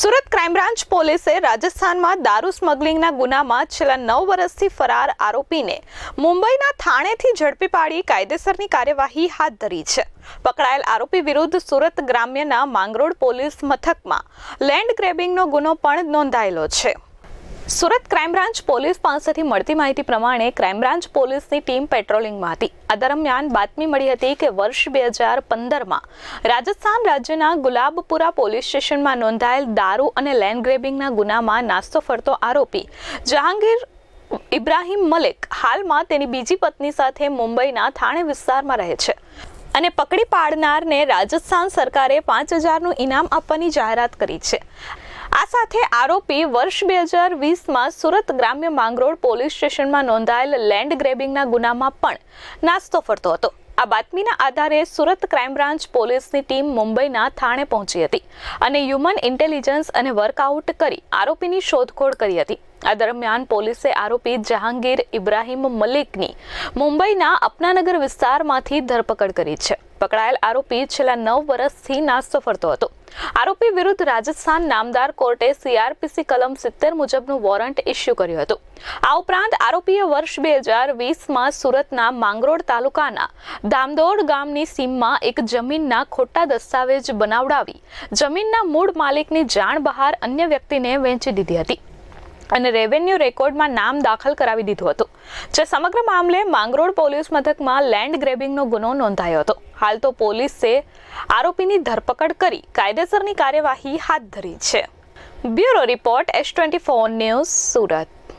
Surat crime branch પોલીસે રાજસ્થાનમાં દારૂ સ્મગલિંગના ગુનામાં છેલ્લા નવ વર્ષથી ફરાર આરોપીને મુંબઈના થાણેથી ઝડપી પાડી કાયદેસરની કાર્યવાહી હાથ ધરી છે. પકડાયેલ આરોપી વિરુદ્ધ સુરત ગ્રામ્યના માંગરોળ પોલીસ મથકમાં લેન્ડ ગ્રેબિંગનો ગુનો પણ નોંધાયેલો છે. સુરત ક્રાઇમ બ્રાન્ચ પોલીસ પાસેથી મળતી માહિતી પ્રમાણે ક્રાઇમ બ્રાન્ચ પોલીસની ટીમ પેટ્રોલિંગમાં હતી. આ દરમિયાન બાતમી મળી હતી કે વર્ષ બે હજાર પંદરમાં રાજસ્થાન રાજ્યના ગુલાબપુરા પોલીસ સ્ટેશનમાં નોંધાયેલ દારૂ અને લેન્ડ ગ્રેબિંગના ગુનામાં નાસ્તો ફરતો આરોપી જહાંગીર ઇબ્રાહિમ મલિક હાલમાં તેની બીજી પત્ની સાથે મુંબઈના થાણે વિસ્તારમાં રહે છે. અને પકડી પાડનારને રાજસ્થાન સરકારે પાંચ હજારનું ઇનામ આપવાની જાહેરાત કરી છે. આ સાથે આરોપી વર્ષ બે હજાર વીસમાં સુરત ગ્રામ્ય માંગરોળ પોલીસ સ્ટેશનમાં નોંધાયેલ લેન્ડ ગ્રેબિંગના ગુનામાં પણ નાસ્તો ફરતો હતો. આ બાતમીના આધારે સુરત ક્રાઇમ બ્રાન્ચ પોલીસની ટીમ મુંબઈના થાણે પહોંચી હતી અને હ્યુમન ઇન્ટેલિજન્સ અને વર્કઆઉટ કરી આરોપીની શોધખોળ કરી હતી. આ દરમિયાન પોલીસે આરોપી જહાંગીર ઇબ્રાહીમ મલિકની મુંબઈના અપનાનગર વિસ્તારમાંથી ધરપકડ કરી છે. પકડાયેલ આરોપી છેલ્લા નવ વર્ષથી નાસ્તો ફરતો હતો. આરોપી વિરુદ્ધ રાજસ્થાન નામદાર કોર્ટે સીઆરપીસી કલમ સિત્તેર મુજબનું વોરંટ ઇસ્યુ કર્યું હતું. આ ઉપરાંત આરોપીએ વર્ષ બે હજાર વીસમાં સુરતના માંગરોળ તાલુકાના દામદોડ ગામની સીમમાં એક જમીનના ખોટા દસ્તાવેજ બનાવડાવી જમીનના મૂળ માલિકની જાણ બહાર અન્ય વ્યક્તિને વેચી દીધી હતી. અને રેવન્યુ રેકોર્ડમાં નામ દાખલ કરાવી દીધું હતું. જે સમગ્ર મામલે માંગરોળ પોલીસ મથકમાં લેન્ડ ગ્રેબિંગનો ગુનો નોંધાયો હતો. હાલ તો પોલીસે આરોપીની ધરપકડ કરી કાયદેસરની કાર્યવાહી હાથ ધરી છે. Bureau report S twenty four news Surat.